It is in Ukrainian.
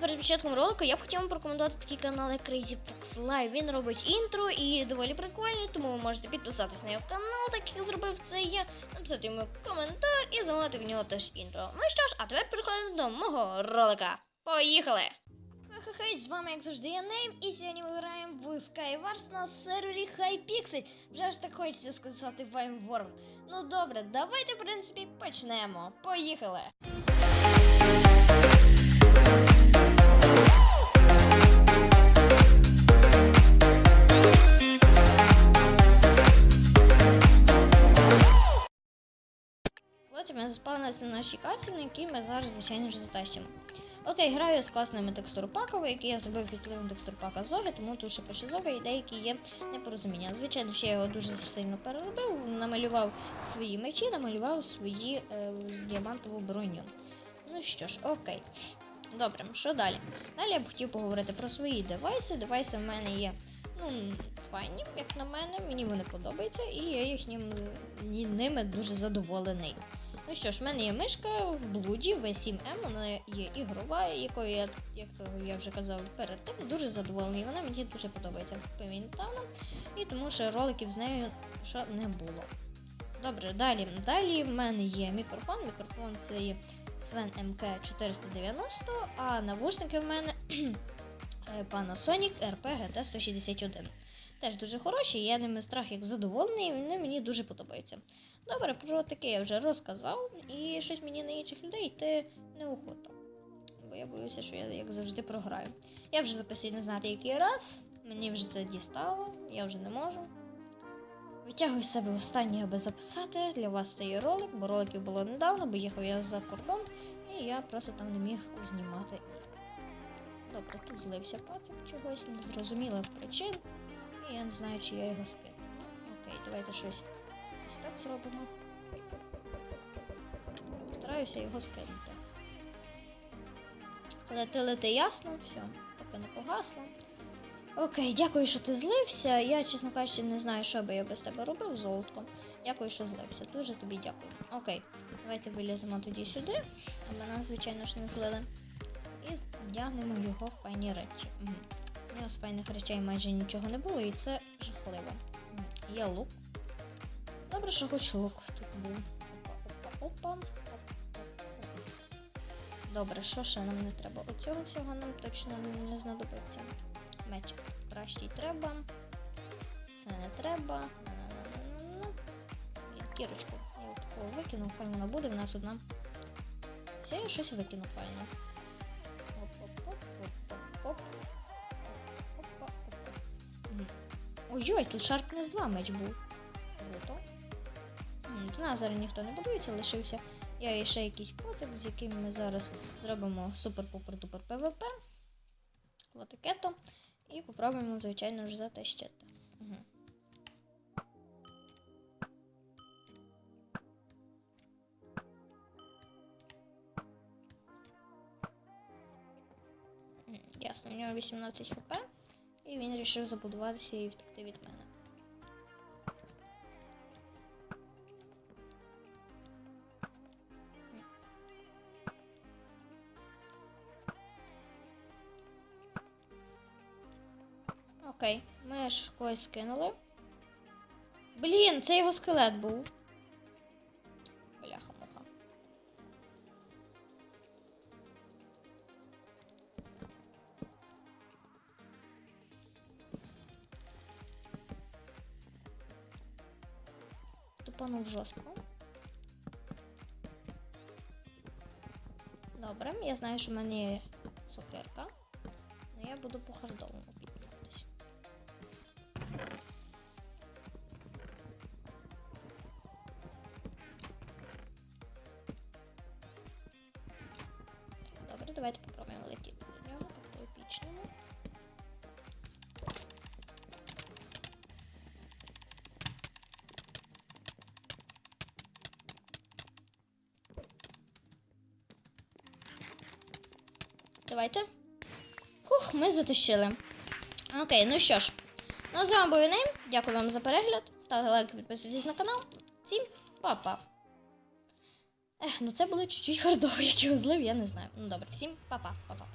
перед початком ролику я б хотів вам порекомендувати такий канал, як Crazy Fox Live. Він робить інтро і доволі прикольний, тому ви можете підписатись на його канал, так як зробив це я, написати йому коментар і замовити в нього теж інтро. Ну що ж, а тепер переходимо до мого ролика. Поїхали! Хе-хе-хе, з вами, як завжди, я Нейм, і сьогодні ми граємо в Skywars на сервері Hypixel. Вже ж так хочеться сказати Vime World. Ну добре, давайте, в принципі, почнемо. Поїхали! От ми заспавнилися на нашій карті, на якій ми зараз, звичайно ж, затащимо. Окей, граю з класними текстурпаками, які я зробив під впливом текстурпака Зоги, тому тут ще пише Зога і деякі є непорозуміння. Звичайно, ще я його дуже сильно переробив, намалював свої мечі, намалював свої е, діамантову броню. Ну що ж, окей. Добре, що далі? Далі я б хотів поговорити про свої девайси. Девайси в мене є ну, файні, як на мене, мені вони подобаються, і я їх ним, ними дуже задоволений. Ну що ж, в мене є мишка в блуді V7M, вона є ігрова, якою я, як то я вже казав перед тим, дуже задоволений. Вона мені дуже подобається повінтаном, і тому що роликів з нею що не було. Добре, далі. Далі в мене є мікрофон. Мікрофон це є Sven MK490, а навушники в мене е, Panasonic RP GT161. Теж дуже хороші, я ними страх як задоволений, і вони мені дуже подобаються. Добре, про таке я вже розказав, і щось мені на інших людей йти неохота. Бо я боюся, що я як завжди програю. Я вже записую не знати який раз, мені вже це дістало, я вже не можу. Витягую з себе останнє, аби записати для вас цей ролик, бо роликів було недавно, бо їхав я за кордон, і я просто там не міг знімати. Добре, тут злився пацик чогось, незрозумілих причин, і я не знаю, чи я його скину. Окей, давайте щось ось так зробимо. Стараюся його скинути. Лети, лети ясно, все, поки не погасло. Окей, дякую, що ти злився. Я, чесно кажучи, не знаю, що би я без тебе робив золотком. Дякую, що злився. Дуже тобі дякую. Окей, давайте виліземо тоді сюди, аби нас, звичайно ж, не злили. І вдягнемо його в файні речі. Угу. У нього з файних речей майже нічого не було, і це жахливо. Є лук. Добре, що хоч лук тут був. Опа, опа, опа. Добре, що ще нам не треба? Оцього всього нам точно не знадобиться. Меч кращий треба. Це не треба. І кірочку. Я от такого викинув, хай вона буде, в нас одна. Все, я щось викину файно. Ой-ой, тут Sharpness 2 меч був. Круто. М, До нас зараз ніхто не будується, лишився я і ще якийсь котик, з яким ми зараз зробимо супер-пупер-дупер ПВП. Отаке то. І попробуємо, звичайно ж, затащити. Угу. Ясно, у нього 18 хп, він вирішив забудуватися і втекти від мене. Окей, ми ж когось скинули. Блін, це його скелет був. Тупанув жорстко. Добре, я знаю, що в мене є сокирка. Ну я буду по хардовому підніматися. Добре, давайте попробуємо летіти до нього, так по Давайте. Фух, ми затащили. Окей, ну що ж. Ну, з вами був Юнейм. Дякую вам за перегляд. Ставте лайки, підписуйтесь на канал. Всім па-па. Ех, ну це було чуть-чуть хардово, як його злив, я не знаю. Ну добре, всім па-па, па-па.